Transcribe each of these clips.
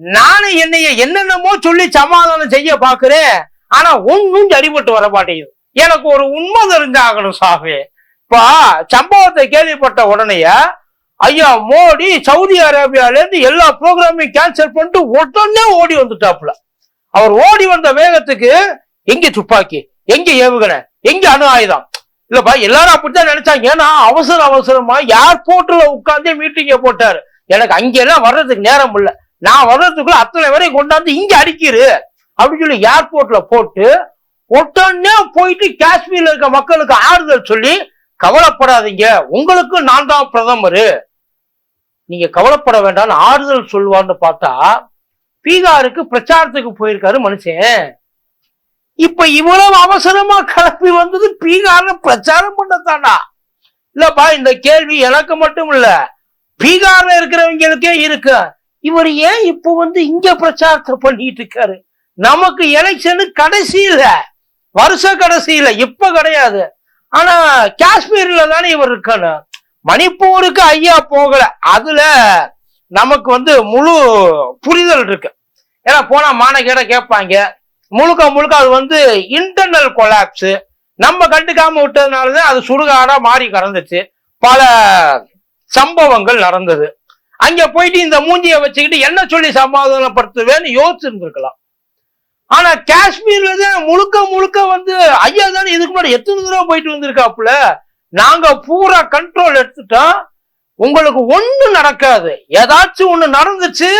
நானும் என்னைய என்னென்னமோ சொல்லி சமாதானம் செய்ய பாக்குறேன் ஆனா ஒன்னும் சரிபட்டு வர மாட்டேங்குது. எனக்கு ஒரு உண்மை தெரிஞ்சாகணும் சாமி. இப்போ சம்பவத்தை கேள்விப்பட்ட உடனேயே ஐயா மோடி சவுதி அரேபியால இருந்து எல்லா ப்ரோக்ராமையும் கேன்சல் பண்ணிட்டு உடனே ஓடி வந்துட்டாப்புல. அவர் ஓடி வந்த வேகத்துக்கு எங்க துப்பாக்கி? எங்க ஏவுகணை? எங்க அணு ஆயுதம்? இல்லப்பா எல்லாரும் அப்படித்தான் நினைச்சாங்க. ஏன்னா அவசர அவசரமா ஏர்போர்ட்ல உட்கார்ந்து மீட்டிங்க போட்டாரு. எனக்கு அங்கெல்லாம் வர்றதுக்கு நேரம் இல்லை. நான் வர்றதுக்குள்ள அத்தனை வரையும் கொண்டாந்து இங்க அடிக்கிறு. அப்படின்னு சொல்லி ஏர்போர்ட்ல போட்டு உடனே போயிட்டு காஷ்மீர்ல இருக்க மக்களுக்கு ஆறுதல் சொல்லி கவலைப்படாதீங்க. உங்களுக்கு நான் தான் பிரதமர். நீங்க கவலைப்பட வேண்டாம்னு ஆறுதல் சொல்லுவான்னு பார்த்தா பீகாருக்கு பிரச்சாரத்துக்கு போயிருக்காரு மனுஷன். இப்ப இவ்வளவு அவசரமா கிளப்பி வந்தது பீகார்ல பிரச்சாரம் பண்ணத்தானா? இல்லப்பா இந்த கேள்வி எனக்கு மட்டும் இல்ல. பீகார்ல இருக்கிறவங்களுக்கே இருக்கு. இவர் ஏன் இப்ப வந்து இங்க பிரச்சாரத்தை பண்ணிட்டு இருக்காரு? நமக்கு எலெக்ஷனு கடைசியில வருஷ கடைசியில இப்ப கிடையாது. ஆனா காஷ்மீர்ல தானே இவர் இருக்கணும் மணிப்பூருக்கு ஐயா போகல. அதுல நமக்கு வந்து முழு புரிதல் இருக்கு. ஏன்னா போனா மானகேட கேட்பாங்க. முழுக்க முழுக்க அது வந்து இன்டர்னல் கொலாப்ஸ் நம்ம கண்டுக்காம விட்டதுனாலதான் அது சுடுகாடா மாறி கடந்துச்சு பல சம்பவங்கள் நடந்தது. அங்க போயிட்டு இந்த மூஞ்சிய வச்சுக்கிட்டு என்ன சொல்லி சமாதானப்படுத்துவேன்னு யோசிச்சிருந்துருக்கலாம். ஆனா காஷ்மீர்ல தான் முழுக்க முழுக்க வந்து ஐயா தானே இதுக்கு முன்னாடி எத்தனை தூரம் போயிட்டு வந்திருக்காப்புல? நாங்க பூரா கண்ட்ரோல் எடுத்துட்டோம். உங்களுக்கு ஒண்ணு நடக்காது. ஏதாச்சும் ஒண்ணு நடந்துச்சு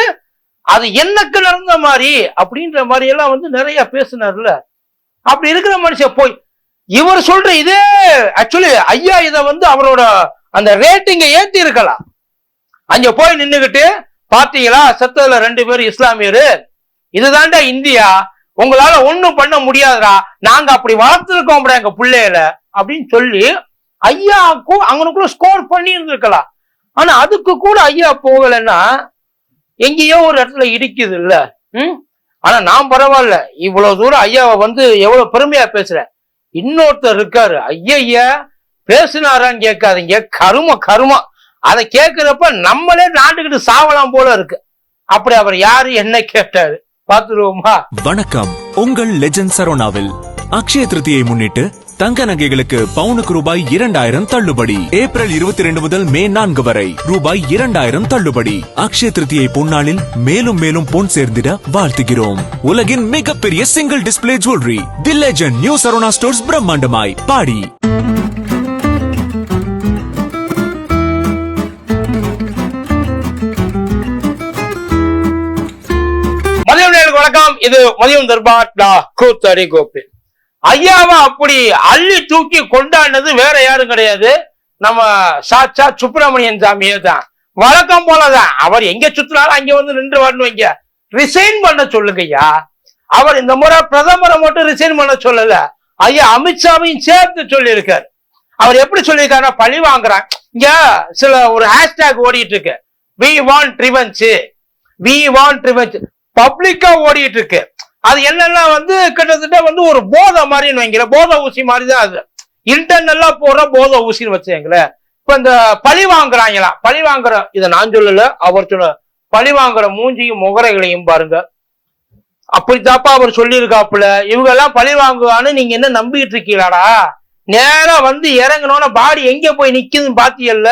அது எனக்கு நடந்த மாதிரி அப்படின்ற மாதிரி எல்லாம் வந்து நிறைய பேசினார்ல. அப்படி இருக்கிற மனுஷன் போய் இவர் சொல்ற இதே ஆக்சுவலி ஐயா இதை வந்து அவரோட அந்த ரேட்டிங்கை ஏத்தி இருக்கலாம் அங்க போய் நின்றுகிட்டு பாத்தீங்களா செத்ததுல ரெண்டு பேர் இஸ்லாமியரு. இதுதான்டா இந்தியா. உங்களால ஒண்ணும் பண்ண முடியாதுடா. நாங்க அப்படி வளர்த்துருக்கோம்டா எங்க பிள்ளையில அப்படின்னு சொல்லி ஐயாவுக்கும் அங்கனுக்குள்ள ஸ்கோர் பண்ணி இருந்திருக்கலாம் ஆனா அதுக்கு கூட ஐயா போகலைன்னா எங்கேயோ ஒரு இடத்துல இடிக்குது இல்ல. ம்? ஆனா நான் பரவாயில்ல. இவ்வளவு தூரம் ஐயாவை வந்து எவ்வளவு பெருமையா பேசுறேன். இன்னொருத்தர் இருக்காரு. ஐயா பேசினாரான்னு கேட்காதீங்க. கரும கருமா. அதை கேட்கிறப்ப நம்மளே நாட்டுக்கிட்டு சாவலாம் போல இருக்கு. அப்படி அவர் யாரு என்ன கேட்டாரு? பாத்துருவோமா வணக்கம். உங்கள் லெஜண்ட் சரோனாவில் அக்ஷய திருதியை முன்னிட்டு தங்க நகைகளுக்கு பவுனுக்கு ரூபாய் இரண்டாயிரம் தள்ளுபடி. ஏப்ரல் இருபத்தி ரெண்டு முதல் மே நான்கு வரை ரூபாய் இரண்டாயிரம் தள்ளுபடி. அக்ஷய திருதியை பொன்னாளில் மேலும் மேலும் பொன் சேர்ந்திட வாழ்த்துகிறோம். உலகின் மிகப்பெரிய single display jewellery the legend new Saravana stores பிரம்மாண்டமாய் பாடி. வணக்கம். இது மதியம் தர்பார் கூத்தடி கோப்பி ஐயாவை அப்படி அள்ளி தூக்கி கொண்டாடினது வேற யாரும் கிடையாது. நம்ம சாட்சா சுப்பிரமணியன் சாமியே தான். வழக்கம் போலதான். அவர் எங்க சுத்தினாலும் அங்க வந்து நின்று வரணும் இங்க. ரிசைன் பண்ண சொல்லுங்க ஐயா. அவர் இந்த முறை பிரதமரை மட்டும் ரிசைன் பண்ண சொல்லல. ஐயா அமித்ஷாவையும் சேர்த்து சொல்லியிருக்காரு. அவர் எப்படி சொல்லியிருக்காருன்னா பழி வாங்குறான் இங்க சில ஒரு ஹேஷ்டேக் ஓடிட்டு இருக்கு. We want revenge we want revenge பப்ளிக்கா ஓடிட்டு இருக்கு அது என்னன்னா வந்து கிட்டத்தட்ட வந்து ஒரு போதை மாதிரின்னு வைங்களேன். போதை ஊசி மாதிரி தான் அது இன்டர்னல்லா போற போதை ஊசின்னு வச்சுங்களேன் இப்ப இந்த பழி வாங்குறாங்களா பழி வாங்குற இதை நான் சொல்லல அவர் சொல்ல பழி வாங்குற மூஞ்சியும் முகரைகளையும் பாருங்க. அப்படி தாப்பா அவர் சொல்லியிருக்காப்புல. இவங்க எல்லாம் பழி வாங்குவான்னு நீங்க என்ன நம்பிட்டு இருக்கீங்களாடா? நேரம் வந்து இறங்கணும்னா பாடி எங்க போய் நிக்குதுன்னு பாத்தியல்ல?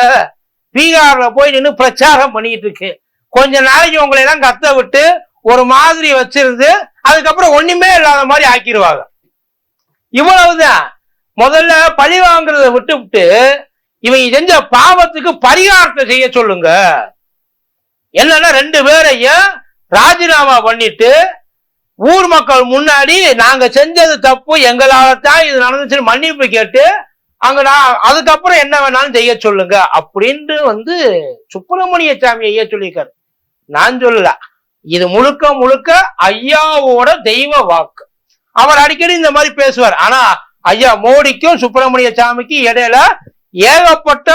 பீகார்ல போய் நின்று பிரச்சாரம் பண்ணிட்டு இருக்கு. கொஞ்ச நாளைக்கு உங்களை எல்லாம் கத்த விட்டு ஒரு மாதிரி வச்சிருந்து அதுக்கப்புறம் ஒண்ணுமே இல்லாத மாதிரி ஆக்கிடுவாங்க. இவ்வளவுதான். முதல்ல பழி வாங்குறத விட்டு விட்டு இவங்க செஞ்ச பாவத்துக்கு பரிகாரத்தை செய்ய சொல்லுங்க. என்னன்னா ரெண்டு பேரையும் ராஜினாமா பண்ணிட்டு ஊர் மக்கள் முன்னாடி நாங்க செஞ்சது தப்பு எங்களால தான் இது நடந்துச்சுன்னு மன்னிப்பு கேட்டு அங்க நான் அதுக்கப்புறம் என்ன வேணாலும் செய்ய சொல்லுங்க. அப்படின்ட்டு வந்து சுப்பிரமணிய சாமி ஐயா சொல்லியிருக்காரு? நான் சொல்லல. இது முழுக்க முழுக்க ஐயாவோட தெய்வ வாக்கு. அவர் அடிக்கடி இந்த மாதிரி பேசுவார். ஆனா ஐயா மோடிக்கும் சுப்பிரமணிய சாமிக்கும் இடையில ஏகப்பட்ட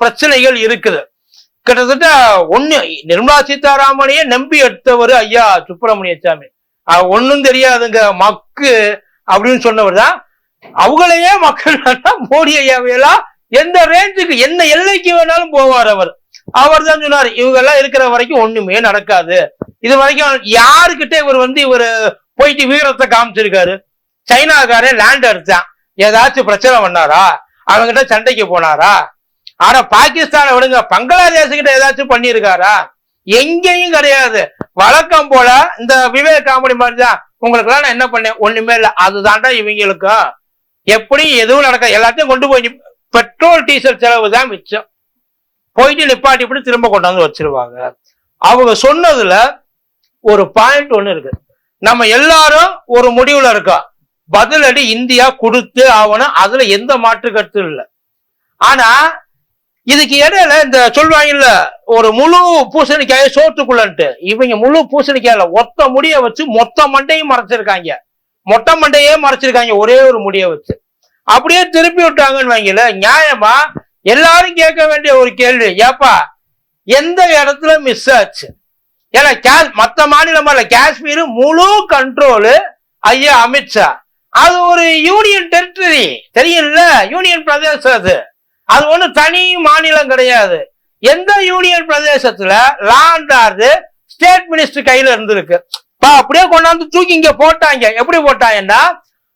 பிரச்சனைகள் இருக்குது. கிட்டத்தட்ட ஒண்ணு நிர்மலா சீதாராமனையே நம்பி எடுத்தவர் ஐயா சுப்பிரமணிய சாமி. ஒன்னும் தெரியாதுங்க மக்கு அப்படின்னு சொன்னவர் தான். அவங்களையே மக்கள் மோடி ஐயாவையெல்லாம் எந்த ரேஞ்சுக்கு என்ன எல்லைக்கு வேணாலும் போவார் அவர். அவர் தான் சொன்னார் இவங்க எல்லாம் இருக்கிற வரைக்கும் ஒண்ணுமே நடக்காது. இது வரைக்கும் யாருக்கிட்ட இவர் வந்து இவர் போயிட்டு வீரத்தை காமிச்சிருக்காரு? சைனாக்காரன் லேண்ட் எடுத்தான். ஏதாச்சும் பிரச்சனை பண்ணாரா? அவங்கிட்ட சண்டைக்கு போனாரா? ஆனா பாகிஸ்தானை விடுங்க பங்களாதேஷ் கிட்ட ஏதாச்சும் பண்ணியிருக்காரா? எங்கேயும் கிடையாது. வழக்கம் போல இந்த விவேக் காமெடி மாதிரி தான் உங்களுக்கு எல்லாம் நான் என்ன பண்ணேன்? ஒண்ணுமே இல்லை. அதுதான்டா இவங்களுக்கும். எப்படி எதுவும் நடக்க எல்லாத்தையும் கொண்டு போய் பெட்ரோல் டீசல் செலவு தான் மிச்சம். போயிட்டு நிப்பாட்டி இப்படி திரும்ப கொண்டாந்து வச்சிருவாங்க. அவங்க சொன்னதுல ஒரு பாயிண்ட் ஒண்ணு இருக்கு. நம்ம எல்லாரும் ஒரு முடிவுல இருக்கோம். பதிலடி இந்தியா கொடுத்து ஆகணும். அதுல எந்த மாற்று கருத்து இல்லை. ஆனா இதுக்கு இடையில இந்த சொல்வாங்கல்ல ஒரு முழு பூசணிக்காயை சோத்துக்குள்ளன்ட்டு. இவங்க முழு பூசணிக்காயில ஒத்த முடிய வச்சு மொத்த மண்டையும் மறைச்சிருக்காங்க. மொட்டை மண்டையே மறைச்சிருக்காங்க ஒரே ஒரு முடிய வச்சு. அப்படியே திருப்பி விட்டாங்கன்னு வாங்கல நியாயமா எல்லாரும் கேட்க வேண்டிய ஒரு கேள்வி ஏப்பா எந்த இடத்துல மிஸ் ஆச்சு? ஏன்னா கே- மத்த மாநிலம் இல்ல காஷ்மீர் முழு கண்ட்ரோலு ஐயா அமித்ஷா அது ஒரு யூனியன் டெரிட்டரி தெரியல யூனியன் பிரதேசம் அது. அது ஒண்ணு தனி மாநிலம் கிடையாது. எந்த யூனியன் பிரதேசத்துல லாண்டார்டு ஸ்டேட் மினிஸ்டர் கையில இருந்திருக்கு? பா அப்படியே கொண்டாந்து தூக்கி இங்க போட்டாங்க. எப்படி போட்டாங்கன்னா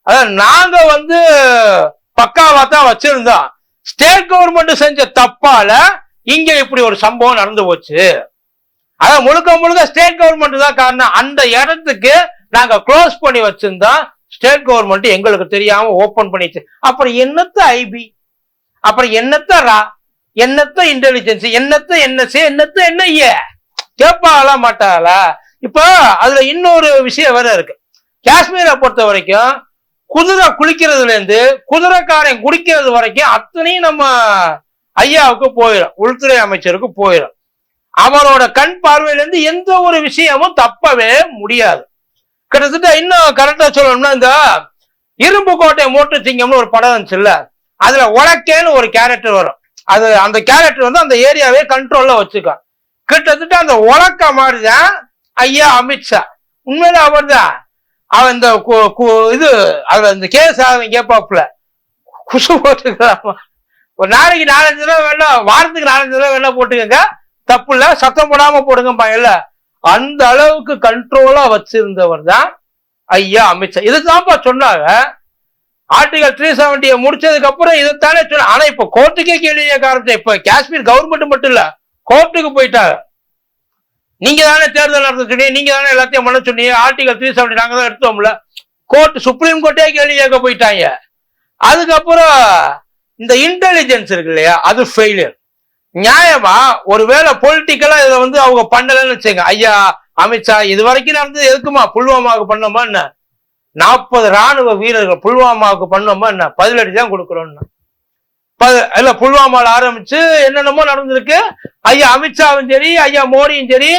அதான் நாங்க வந்து பக்காவா தான் வச்சிருந்தோம். ஸ்டேட் கவர்மெண்ட் செஞ்ச தப்பால இங்க இப்படி ஒரு சம்பவம் நடந்து போச்சு. அதான் முழுக்க முழுக்க ஸ்டேட் கவர்மெண்ட் தான் காரணம். அந்த இடத்துக்கு நாங்க க்ளோஸ் பண்ணி வச்சிருந்தோம் ஸ்டேட் கவர்மெண்ட் எங்களுக்கு தெரியாம ஓபன் பண்ணிச்சு அப்புறம் என்னத்த ஐபி அப்புறம் என்னத்த ரா என்னத்த இன்டெலிஜென்ஸ் என்னத்த என்எஸ்ஏ என்னத்த என்ஐஏ கேட்பாங்களா மாட்டாளா? இப்போ அதுல இன்னொரு விஷயம் வேற இருக்கு. காஷ்மீரை பொறுத்த வரைக்கும் குதிரை குளிக்கிறதுல இருந்து குதிரைக்காரன் குடிக்கிறது வரைக்கும் அத்தனையும் நம்ம ஐயாவுக்கு போயிடும் உள்துறை அமைச்சருக்கு போயிடும். அவரோட கண் பார்வையிலேருந்து எந்த ஒரு விஷயமும் தப்பவே முடியாது. கிட்டத்தட்ட இன்னும் கரெக்டா சொல்லணும்னா இந்த இரும்பு கோட்டை மோட்டு சிங்கம்னு ஒரு படம் இருந்துச்சுல்ல அதுல உலக்கேன்னு ஒரு கேரக்டர் வரும். அது அந்த கேரக்டர் வந்து அந்த ஏரியாவே கண்ட்ரோல்ல வச்சுக்கோ கிட்டத்தட்ட அந்த உலக்க மாதிரிதான் ஐயா அமித்ஷா. உண்மையில அவர்தான். அவன் இந்த இது அதுல இந்த கேஸ் அவன் கேட்பாப்புல குசு போட்டுக்கலாமா ஒரு நாளைக்கு நாலஞ்சு ரூபா வேணா வாரத்துக்கு நாலஞ்சு ரூபா வேணா போட்டுக்கங்க. தப்பு இல்ல சத்தம் போடாம போடுங்கப்பா இல்ல. அந்த அளவுக்கு கண்ட்ரோலா வச்சிருந்தவர் தான் ஐயா அமித்ஷா. இதுதான்ப்பா சொன்னாங்க. ஆர்டிகல் த்ரீ செவன்டியை முடிச்சதுக்கு அப்புறம் இதைத்தானே சொன்ன ஆனா இப்ப கோர்ட்டுக்கே கேள்வி காரணத்தை இப்ப காஷ்மீர் கவர்மெண்ட் மட்டும் இல்ல கோர்ட்டுக்கு போயிட்டாங்க. நீங்க தானே தேர்தல் நடத்த நீங்க தானே எல்லாத்தையும் பண்ண சொன்னீங்க ஆர்டிகல் த்ரீ செவன்டி நாங்க தான் எடுத்தோம்ல கோர்ட் சுப்ரீம் கோர்ட்டே கேள்வி கேட்க போயிட்டாங்க. அதுக்கப்புறம் இந்த இன்டெலிஜென்ஸ் இருக்கு இல்லையா அது ஃபெயிலியர் நியாயமா ஒருவேளை பொலிட்டிக்கலா இதை வந்து அவங்க பண்ணலன்னு வச்சுங்க ஐயா அமித்ஷா இது வரைக்கும் நடந்தது எதுக்குமா? புல்வாமாவுக்கு பண்ணோமா என்ன? நாற்பது ராணுவ வீரர்கள் புல்வாமாவுக்கு பண்ணோமா என்ன? பதிலடி தான் கொடுக்குறோம்னா. இல்ல புல்வாமால ஆரம்பிச்சு என்னென்னமோ நடந்திருக்கு. ஐயா அமித்ஷாவும் சரி ஐயா மோடியும் சரி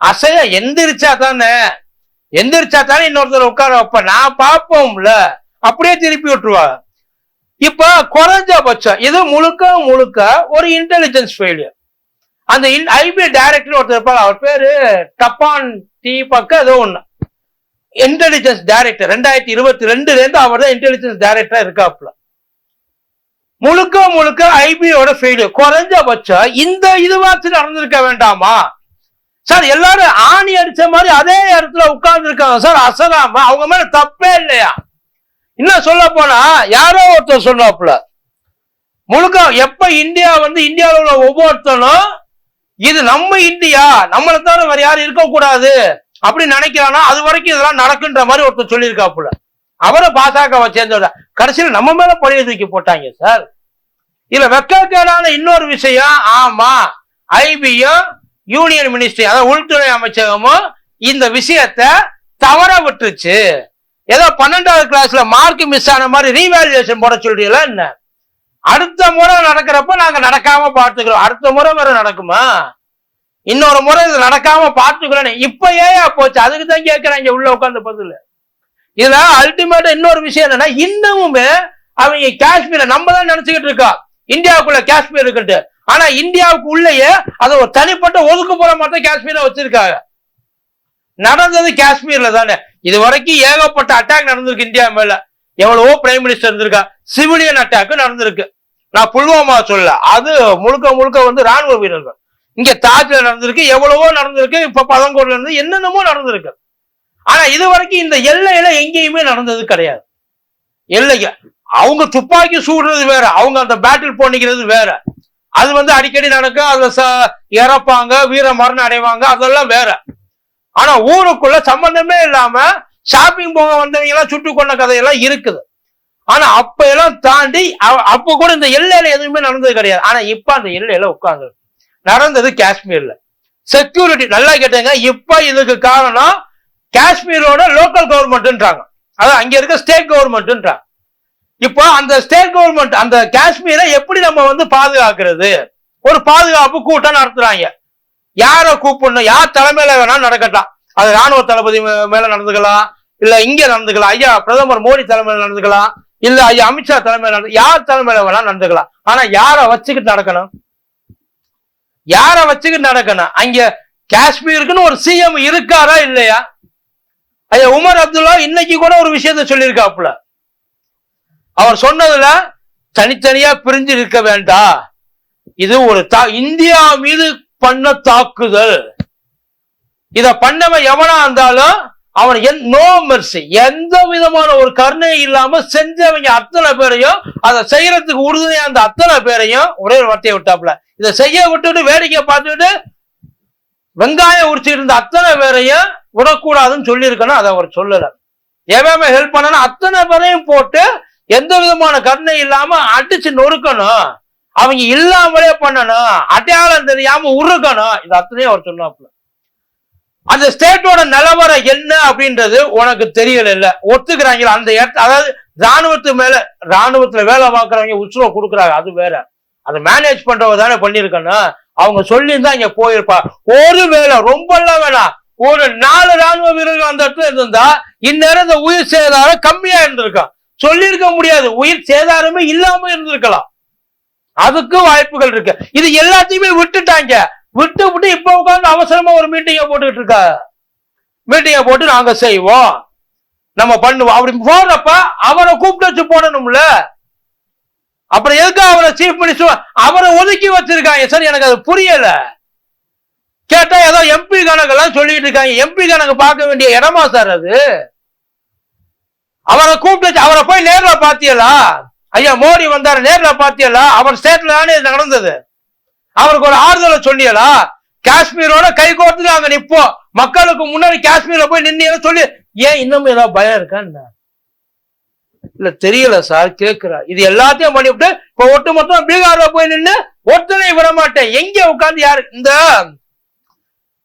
அசைய எந்திரிச்சா தானே. எந்திரிச்சா தானே இன்னொருத்தர் உட்கார வைப்ப நான் பார்ப்போம்ல. அப்படியே திருப்பி விட்டுருவா இப்ப குறைஞ்சபட்சம் இது முழுக்க முழுக்க ஒரு இன்டெலிஜென்ஸ் ஃபெயிலியர் அந்த ஐபிஐ டைரக்டர் ஒருத்தர் இருப்பாங்க அவர் பேரு டப்பான் டி பக்க ஏதோ ஒண்ணு. இன்டெலிஜென்ஸ் டைரக்டர் ரெண்டாயிரத்தி இருபத்தி ரெண்டுல இருந்து அவர் தான் இன்டெலிஜென்ஸ் டைரக்டரா இருக்காப்ல முழுக்க முழுக்க ஐபியோட ஃபெயிலியர் குறைஞ்சபட்சம் இந்த இதுவாச்சும் நடந்திருக்க வேண்டாமா? சார் எல்லாரும் ஆணி அடிச்ச மாதிரி அதே இடத்துல உட்கார்ந்து இருக்காங்க சார் அசராம அவங்க மேல தப்பே இல்லையா? இன்னும் சொல்ல போனா யாரோ ஒருத்தர் சொன்னாப்புல முழுக்க எப்ப இந்தியா வந்து இந்தியாவில் உள்ள ஒவ்வொருத்தனும் இது நம்ம இந்தியா நம்மளை தவிர வேற யாரும் இருக்கக்கூடாது அப்படி நினைக்கிறானா அது வரைக்கும் இதெல்லாம் நடக்குன்ற மாதிரி ஒருத்தர் சொல்லியிருக்காப்புல. அவரை பாசாக்காவை சேர்ந்தவர் கடைசியில் நம்ம மேல பழைய தூக்கி போட்டாங்க சார் இதுல வெக்கக்கேடான இன்னொரு விஷயம் ஆமா ஐபியும் யூனியன் மினிஸ்ட்ரி அதாவது உள்துறை அமைச்சகமும் இந்த விஷயத்த தவற விட்டுருச்சு. ஏதோ பன்னெண்டாவது கிளாஸ்ல மார்க் மிஸ் ஆன மாதிரி ரீவேல்யூஷன் போட சொல்றீங்களா என்ன? அடுத்த முறை நடக்கிறப்ப நாங்க நடக்காம பார்த்துக்கிறோம். அடுத்த முறை வேற நடக்குமா? இன்னொரு முறை இது நடக்காம பார்த்துக்கிறோம் இப்ப ஏன் போச்சு? அதுக்கு தான் கேட்கறாங்க உள்ள உட்காந்து பதில். இதுல அல்டிமேட்டா இன்னொரு விஷயம் என்னன்னா இன்னமுமே அவங்க காஷ்மீரை நம்ம தான் நினைச்சுக்கிட்டு இருக்கோம் இந்தியாவுக்குள்ள காஷ்மீர் இருக்குன்ட்டு. ஆனா இந்தியாவுக்கு உள்ளேயே அதை ஒரு தனிப்பட்ட ஒதுக்குப்புற மட்டும் காஷ்மீரை வச்சிருக்காங்க. நடந்தது காஷ்மீர்ல தானே. இது வரைக்கும் ஏகப்பட்ட அட்டாக் நடந்திருக்கு இந்தியா மேல. எவ்வளவோ பிரைம் மினிஸ்டர் இருந்திருக்கா. சிவிலியன் அட்டாக் நடந்திருக்கு. நான் புல்வாமா சொல்ல அது முழுக்க முழுக்க வந்து ராணுவ வீரர்கள். இங்க தாஜ்ல நடந்திருக்கு. எவ்வளவோ நடந்திருக்கு. இப்ப பழங்கோடுல இருந்து என்னென்னமோ நடந்திருக்கு. ஆனா இது வரைக்கும் இந்த எல்லையில எங்கேயுமே நடந்தது கிடையாது. எல்லைங்க அவங்க துப்பாக்கி சூடுறது வேற அவங்க அந்த பேட்டில் பண்ணிக்கிறது வேற. அது வந்து அடிக்கடி நடக்கும் அதுல ச- இறப்பாங்க வீர மரணம் அடைவாங்க அதெல்லாம் வேற. ஆனா ஊருக்குள்ள சம்பந்தமே இல்லாம ஷாப்பிங் போக வந்தவங்க எல்லாம் சுட்டு கொண்ட கதையெல்லாம் இருக்குது. ஆனா அப்ப எல்லாம் தாண்டி அப்ப கூட இந்த எல்லையில எதுவுமே நடந்தது கிடையாது. ஆனா இப்ப அந்த எல்லையில உட்கார்ந்து நடந்தது காஷ்மீர்ல. செக்யூரிட்டி நல்லா கேட்டாங்க. இப்ப இதுக்கு காரணம் காஷ்மீரோட லோக்கல் கவர்மெண்ட்ன்றாங்க அதாவது அங்க இருக்க ஸ்டேட் கவர்மெண்ட்ன்றாங்க இப்போ அந்த ஸ்டேட் கவர்மெண்ட் அந்த காஷ்மீரை எப்படி நம்ம வந்து பாதுகாக்கிறது? ஒரு பாதுகாப்பு கூட்டம் நடத்துறாங்க. யார கூப்பிடணும்? யார் தலைமையில வேணாலும் நடக்கட்டும். அது ராணுவ தளபதி மேல நடந்துக்கலாம் இல்ல இங்க நடந்துக்கலாம். ஐயா பிரதமர் மோடி தலைமையில நடந்துக்கலாம் இல்ல ஐயா அமித்ஷா தலைமையில நடந்து யார் தலைமையில வேணாலும் நடந்துக்கலாம். ஆனா யார வச்சுக்கிட்டு நடக்கணும்? யார வச்சுக்கிட்டு நடக்கணும்? அங்க காஷ்மீருக்குன்னு ஒரு சிஎம் இருக்காரா இல்லையா? ஐயா உமர் அப்துல்லா இன்னைக்கு கூட ஒரு விஷயத்த சொல்லியிருக்காப்புல. அவர் சொன்னதுல தனித்தனியா பிரிஞ்சு இருக்க வேண்டாம். இது ஒரு தா இந்தியா மீது பண்ண தாக்குதல். இத பண்ணவன் எவனா இருந்தாலும் அவன் என் நோ மெர்சி எந்த விதமான ஒரு கருணை இல்லாம செஞ்சவங்க அத்தனை பேரையும் அதை செய்யறதுக்கு உறுதுணையா அந்த அத்தனை பேரையும் ஒரே ஒரு வார்த்தையை விட்டாப்புல. இதை செய்ய விட்டுட்டு வேடிக்கை பார்த்துட்டு வெங்காயம் உரிச்சிட்டு இருந்த அத்தனை பேரையும் விடக்கூடாதுன்னு சொல்லியிருக்கணும் அதை அவர் சொல்லலை. எவன் ஹெல்ப் பண்ணனா அத்தனை பேரையும் போட்டு எந்த விதமான கருணை இல்லாம அடிச்சு நொறுக்கணும். அவங்க இல்லாமலே பண்ணணும். அடையாளம் தெரியாம உருக்கணும் இது அத்தனையும் அவர் சொன்னாப்புல. அந்த ஸ்டேட்டோட நிலவரம் என்ன அப்படின்றது உனக்கு தெரியல இல்ல ஒத்துக்கிறாங்களா? அந்த இடத்த அதாவது ராணுவத்து மேல ராணுவத்துல வேலை பார்க்கறவங்க உற்சவம் கொடுக்குறாங்க. அது வேற. அதை மேனேஜ் பண்றவங்க தானே பண்ணிருக்கணும் அவங்க சொல்லியிருந்தா இங்க போயிருப்பா. ஒரு வேலை ரொம்ப எல்லாம் வேணாம். ஒரு நாலு ராணுவ வீரர்கள் அந்த இடத்துல இருந்தா இந்நேரம் இந்த உயிர் சேதாரம் கம்மியா இருந்திருக்கும் சொல்லியிருக்க முடியாது. உயிர் சேதாரமே இல்லாம இருந்திருக்கலாம். அதுக்கு வாய்ப்புகள் இருக்கு. இது எல்லாத்தையுமே விட்டுட்டாங்க. விட்டு விட்டு இப்ப உட்காந்து அவசரமா ஒரு மீட்டிங்க போட்டுக்கிட்டு இருக்கா? மீட்டிங்க போட்டு நாங்க செய்வோம். நம்ம பண்ணுவோம். அப்படி போடுறப்ப அவரை கூப்பிட்டு வச்சு போடணும்ல. அப்புறம் எதுக்கு அவரை சீஃப் மினிஸ்டர் அவரை ஒதுக்கி வச்சிருக்காங்க? சார் எனக்கு அது புரியல. கேட்டா ஏதோ எம்பி கணக்கெல்லாம் சொல்லிட்டு இருக்காங்க. எம்பி கணக்கு பார்க்க வேண்டிய இடமா சார் அது? அவரை கூப்பிட்டு வச்சு- அவரை போய் நேர்ல பாத்தியலா? ஐயா மோடி வந்தாரு நேர்ல பாத்தியலா? அவர் ஸ்டேட்ல தானே இது நடந்தது. அவருக்கு ஒரு ஆறுதலை சொன்னியலா காஷ்மீரோட கை கோர்த்து அங்க நிப்போம். மக்களுக்கு முன்னாடி காஷ்மீர்ல போய் நின்னு சொல்லி ஏன் இன்னமும் ஏதாவது பயம் இருக்கா இல்ல தெரியல சார் கேக்குறா. இது எல்லாத்தையும் பண்ணிவிட்டு இப்ப ஒட்டு மொத்தம் பீகார்ல போய் நின்று ஒருத்தனை விட மாட்டேன். எங்க உட்காந்து யாரு? இந்த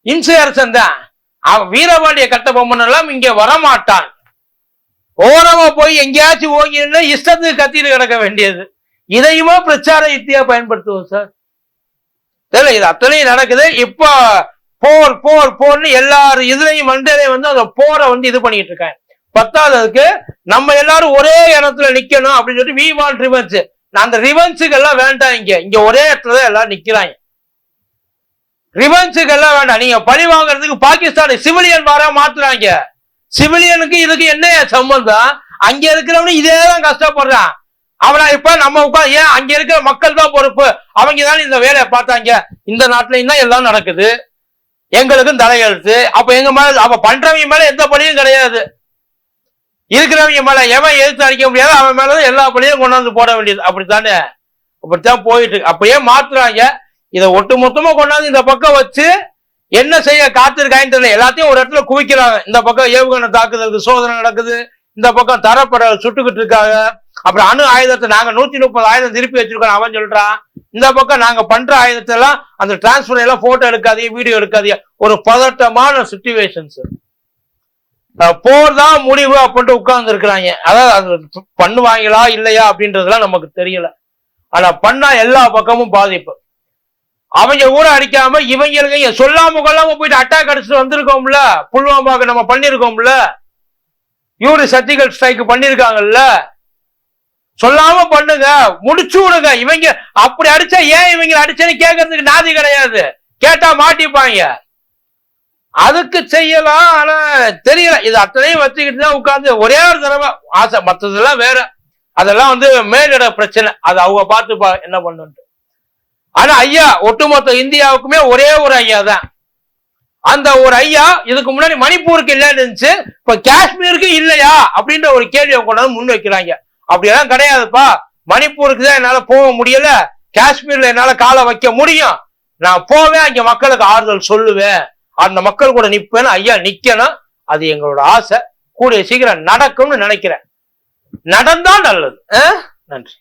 இம்சை தான். அவன் வீரபாண்டிய கட்டபொம்மன் எல்லாம் இங்க வரமாட்டான். ஓரமா போய் எங்கேயாச்சும் ஓங்கி இஷ்டத்துக்கு கத்திட்டு கிடக்க வேண்டியது. இதையுமா பிரச்சார யுக்தியா பயன்படுத்துவோம் சார். தெரியல இது அத்தனையும் நடக்குது. இப்போ போர் போர் போர்னு எல்லார் இதுலையும் மண்டலையும் வந்து அந்த போரை வந்து இது பண்ணிட்டு இருக்காங்க பத்தாவதுக்கு நம்ம எல்லாரும் ஒரே இடத்துல நிக்கணும் அப்படின்னு சொல்லிட்டு வி வாண்ட் ரிவன்ஸ் அந்த ரிவன்ஸுக்கு எல்லாம் வேண்டாம் இங்க. இங்க ஒரே இடத்துல தான் எல்லாரும் நிக்கிறாங்க. ரிவென்ஸுக்கு எல்லாம் வேண்டாம். நீங்க பழி வாங்குறதுக்கு பாகிஸ்தானை சிவிலியன் மாறா மாத்துறாங்க. சிவிலியனுக்கு இதுக்கு என்ன சம்பந்தம்? அங்க இருக்கிறவனு இதே தான் கஷ்டப்படுறான். அவனா இப்ப நம்ம உட்கார் ஏன் அங்க இருக்கிற மக்கள் தான் பொறுப்பு? அவங்க தான் இந்த வேலையை பார்த்தாங்க. இந்த நாட்டிலையும் தான் எல்லாம் நடக்குது. எங்களுக்கும் தலையெழுத்து அப்ப எங்க மேல அப்ப பண்றவங்க மேல எந்த பழியும் கிடையாது. இருக்கிறவங்க மேல எவன் எழுத்து அடிக்க முடியாது அவன் மேலதான் எல்லா பழியும் கொண்டாந்து போட வேண்டியது. அப்படித்தானே? அப்படித்தான் போயிட்டு இருக்கு. அப்பயே மாத்துறாங்க. இதை ஒட்டு மொத்தமா கொண்டாந்து இந்த பக்கம் வச்சு என்ன செய்ய காத்திருக்காங்கன்னு தெரியல. எல்லாத்தையும் ஒரு இடத்துல குவிக்கிறாங்க. இந்த பக்கம் ஏவுகணை தாக்குதலுக்கு சோதனை நடக்குது. இந்த பக்கம் தரப்பட சுட்டுக்கிட்டு இருக்காங்க. அப்புறம் அணு ஆயுதத்தை நாங்க நூத்தி முப்பது ஆயுதம் திருப்பி வச்சிருக்கோம் அவன் சொல்றான். இந்த பக்கம் நாங்க பண்ற ஆயுதத்தை எல்லாம் அந்த டிரான்ஸ்பர் எல்லாம் போட்டோ எடுக்காதீங்க வீடியோ எடுக்காதீங்க. ஒரு பதட்டமான சுச்சுவேஷன்ஸ் போர் தான் முடிவு அப்படின்ட்டு உட்கார்ந்து இருக்கிறாங்க. அதாவது அது பண்ணுவாங்களா இல்லையா அப்படின்றதுலாம் நமக்கு தெரியல. ஆனா பண்ணா எல்லா பக்கமும் பாதிப்பு. அவங்க கூட அடிக்காம இவங்களுக்கு சொல்லாம கொள்ளாம போயிட்டு அட்டாக் அடிச்சுட்டு வந்திருக்கோம்ல? புல்வாமாவுக்கு நம்ம பண்ணிருக்கோம்ல? இவரு சர்ஜிக்கல் ஸ்ட்ரைக் பண்ணிருக்காங்கல்ல? சொல்லாம பண்ணுங்க முடிச்சு விடுங்க. இவங்க அப்படி அடிச்சா ஏன் இவங்க அடிச்சேன்னு கேட்கறதுக்கு நாதி கிடையாது. கேட்டா மாட்டிப்பாங்க. அதுக்கு செய்யலாம் ஆனா தெரியல. இது அத்தனையும் வச்சுக்கிட்டு தான் உட்கார்ந்து ஒரே ஒரு தடவை ஆசை. மற்றதெல்லாம் வேற. அதெல்லாம் வந்து மேலிட பிரச்சனை. அது அவங்க பார்த்துப்பா என்ன பண்ணுன்ட்டு. ஆனா ஐயா ஒட்டுமொத்த இந்தியாவுக்குமே ஒரே ஒரு ஐயா தான். அந்த ஒரு ஐயா இதுக்கு முன்னாடி மணிப்பூருக்கு இல்லைன்னு இருந்துச்சு இப்ப காஷ்மீருக்கு இல்லையா அப்படின்ற ஒரு கேள்வியை கொண்டாந்து முன் வைக்கிறாங்க. அப்படியெல்லாம் கிடையாதுப்பா. மணிப்பூருக்கு தான் என்னால போக முடியல. காஷ்மீர்ல என்னால காலை வைக்க முடியும். நான் போவேன் அங்க மக்களுக்கு ஆறுதல் சொல்லுவேன். அந்த மக்கள் கூட நிப்பேன்னு ஐயா நிக்கணும். அது எங்களோட ஆசை. கூடிய சீக்கிரம் நடக்கும்னு நினைக்கிறேன். நடந்தா நல்லது. ஆ? நன்றி.